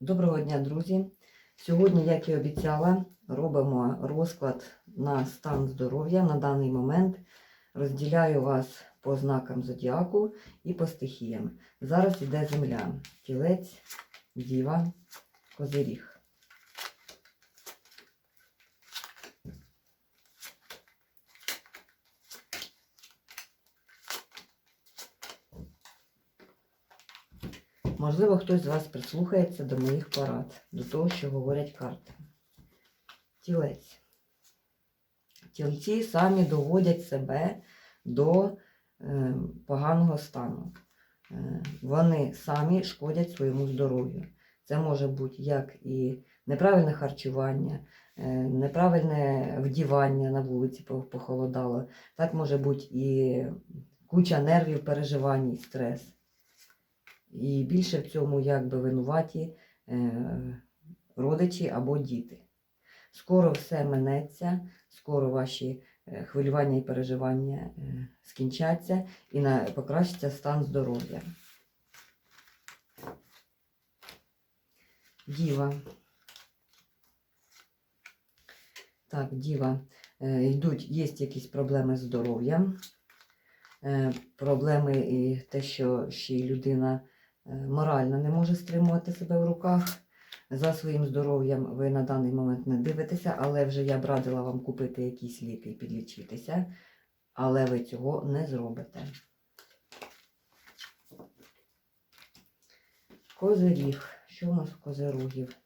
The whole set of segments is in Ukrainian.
Доброго дня, друзі! Сьогодні, як і обіцяла, робимо розклад на стан здоров'я на даний момент. Розділяю вас по знакам зодіаку і по стихіям. Зараз йде земля, тілець, діва, козиріг. Можливо, хтось з вас прислухається до моїх порад, до того, що говорять карти. Тілець. Тілці самі доводять себе до е, поганого стану. Е, вони самі шкодять своєму здоров'ю. Це може бути як і неправильне харчування, е, неправильне вдівання на вулиці похолодало. Так може бути і куча нервів, переживань, і стрес. І більше в цьому якби винуваті е, родичі або діти. Скоро все минеться, скоро ваші е, хвилювання і переживання е, скінчаться і покращиться стан здоров'я. Діва. Так, діва. Йдуть, є якісь проблеми з здоров'ям, проблеми і те, що ще й людина морально не може стримувати себе в руках. За своїм здоров'ям ви на даний момент не дивитеся, але вже я б радила вам купити якісь ліки і підлічитися, але ви цього не зробите. Козиріг. Що у нас у козирогів?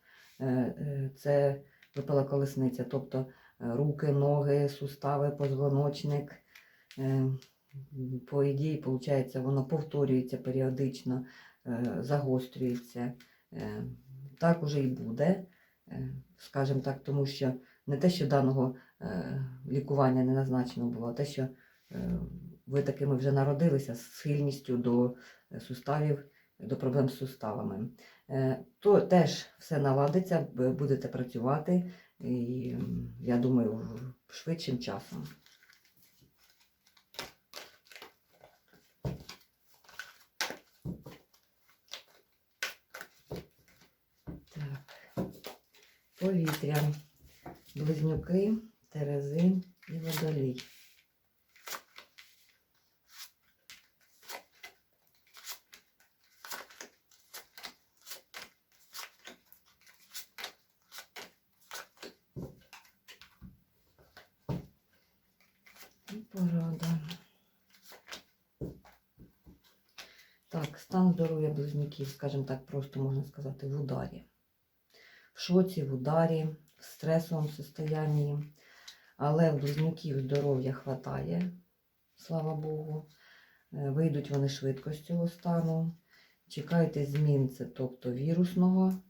Е, е, Це випала колесниця, тобто е, руки, ноги, сустави, позвоночник. Е, По ідеї, виходить, воно повторюється періодично, е, загострюється. Е, Так уже і буде, е, скажімо так, тому що не те, що даного е, лікування не назначено було, а те, що е, ви такими вже народилися з схильністю до е, суставів, до проблем з суставами. Е, То теж все наладиться, будете працювати, і я думаю, швидшим часом. Так. Повітря, близнюки, терези і водолій. Порада. Так, стан здоров'я близнюків, скажімо так, просто можна сказати, в ударі. Шоці, в ударі, в стресовому состоянні. Але в близнюків здоров'я хватає, слава Богу. Е, Вийдуть вони швидко з цього стану. Чекайте змін, це тобто вірусного.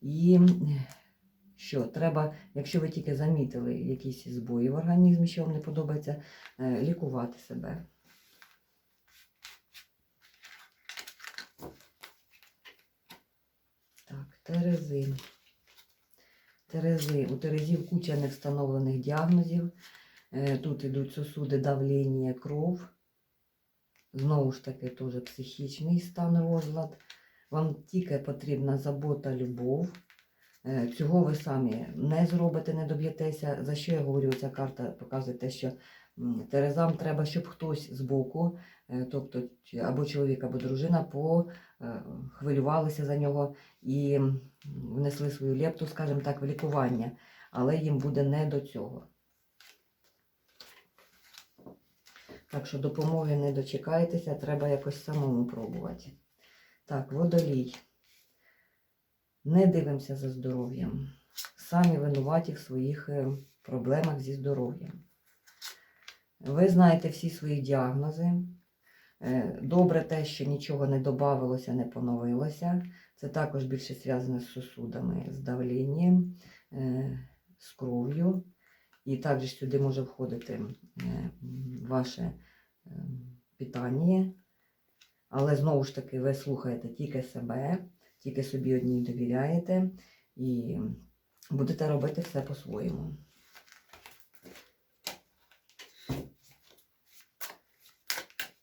І що треба, якщо ви тільки замітили якісь збої в організмі, що вам не подобається, е, лікувати себе. Так, терези. Терези. У терезів куча невстановлених діагнозів. Е, Тут йдуть сосуди, давлення, кров. Знову ж таки, теж психічний стан розлад. Вам тільки потрібна забота, любов. Е, Цього ви самі не зробите, не доб'єтеся. За що я говорю, ця карта показує те, що Терезам треба, щоб хтось збоку, тобто або чоловік, або дружина, похвилювалися за нього і внесли свою лепту, скажімо так, в лікування, але їм буде не до цього. Так що допомоги не дочекаєтеся, треба якось самому пробувати. Так, водолій. Не дивимося за здоров'ям. Самі винуваті в своїх е, проблемах зі здоров'ям. Ви знаєте всі свої діагнози. Е, Добре те, що нічого не додавалося, не поновилося. Це також більше зв'язане з сосудами, з давленням, е, з кров'ю. І також сюди може входити е, ваше питання. Але знову ж таки, ви слухаєте тільки себе, тільки собі одній довіряєте і будете робити все по-своєму.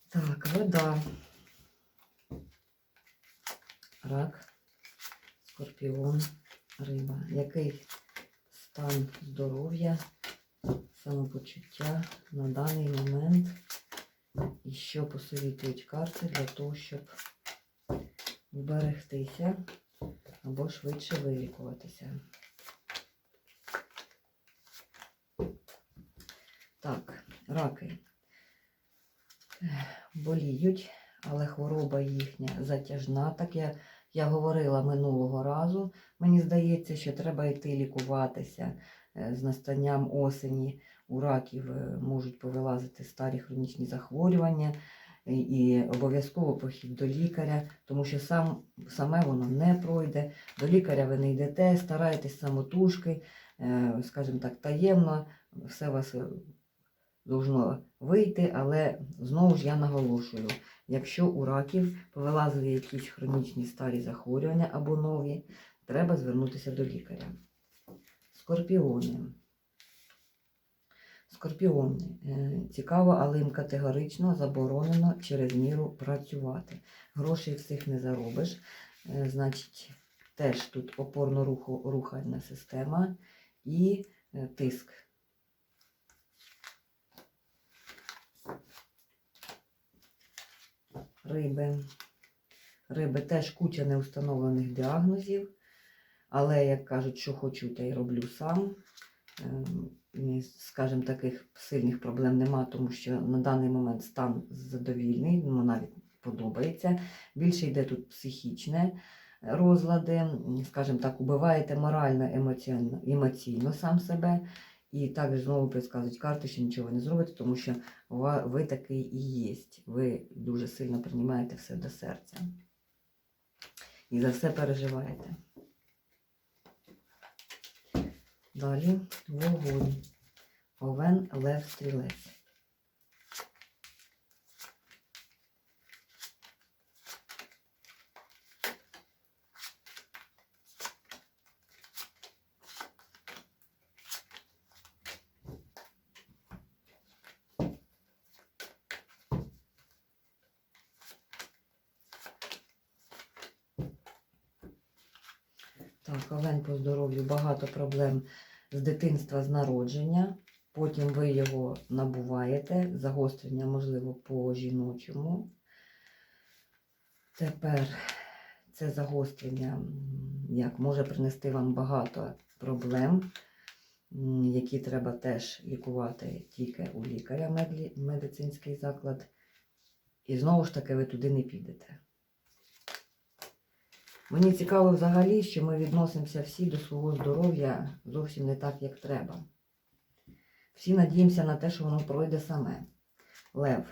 Так, вода. Рак. Скорпіон, риба. Який стан здоров'я, самопочуття на даний момент? І що посовітують карти для того, щоб вберегтися або швидше вилікуватися? Так, раки боліють, але хвороба їхня затяжна. Так я, я говорила минулого разу. Мені здається, що треба йти лікуватися Е, з настанням осені. У раків е, можуть повилазити старі хронічні захворювання і- і обов'язково похід до лікаря, тому що сам, саме воно не пройде. До лікаря ви не йдете, стараєтесь самотужки, е, скажімо так, таємно, все вас е, должно вийти, але знову ж я наголошую, якщо у раків повилазили якісь хронічні старі захворювання або нові, треба звернутися до лікаря. Скорпіони. Скорпіони. Е, Цікаво, але їм категорично заборонено через міру працювати. Грошей всіх не заробиш. Е, Значить, теж тут опорно-рухальна система і е, тиск. Риби. Риби теж куча неустановлених діагнозів. Але, як кажуть, що хочу, те й роблю сам. Ем, Скажімо, таких сильних проблем нема, тому що на даний момент стан задовільний, ну навіть подобається. Більше йде тут психічне розлади, скажімо так, убиваєте морально, емоціонально, емоційно сам себе. І також знову підказують карти, що нічого не зробите, тому що ви такий і є. Ви дуже сильно приймаєте все до серця. І за все переживаєте. Далі вогонь. Овен, лев, стрілець. Так, овен по здоров'ю багато проблем з дитинства, з народження. Потім ви його набуваєте, загострення, можливо, по жіночому. Тепер це загострення як може принести вам багато проблем, які треба теж лікувати тільки у лікаря медицинський заклад. І знову ж таки ви туди не підете. Мені цікаво взагалі, що ми відносимося всі до свого здоров'я зовсім не так, як треба. Всі надіємося на те, що воно пройде саме. Лев.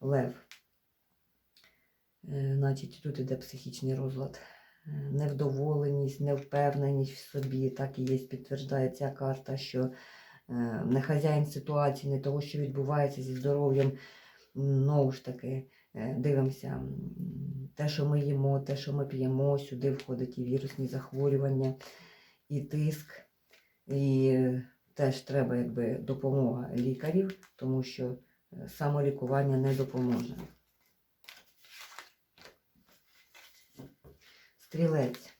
Лев. Е, значить, тут іде психічний розлад. Е, Невдоволеність, невпевненість в собі. Так і є, підтверждає ця карта, що е, не хазяїн ситуації, не того, що відбувається зі здоров'ям. Знову ж таки, дивимося, те, що ми їмо, те, що ми п'ємо, сюди входять і вірусні захворювання, і тиск. І е, теж треба якби допомога лікарів, тому що е, самолікування не допоможе. Стрілець.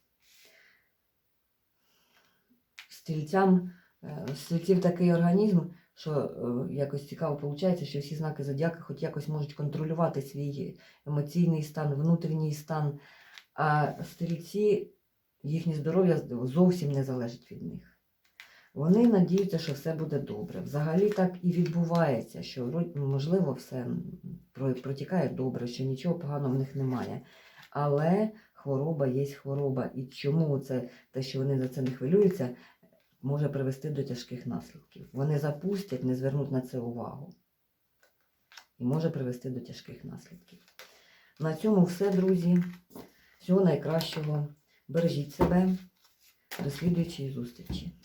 Стрільцям, е, стрільців такий організм, що е, якось цікаво виходить, що всі знаки зодіаки хоч якось можуть контролювати свій емоційний стан, внутрішній стан, а стрільці, їхнє здоров'я зовсім не залежить від них. Вони надіються, що все буде добре. Взагалі так і відбувається, що можливо все протікає добре, що нічого поганого в них немає. Але хвороба є хвороба. І чому це те, що вони за це не хвилюються, може привести до тяжких наслідків. Вони запустять, не звернуть на це увагу. І може привести до тяжких наслідків. На цьому все, друзі. Всього найкращого. Бережіть себе. До слідуючої зустрічі.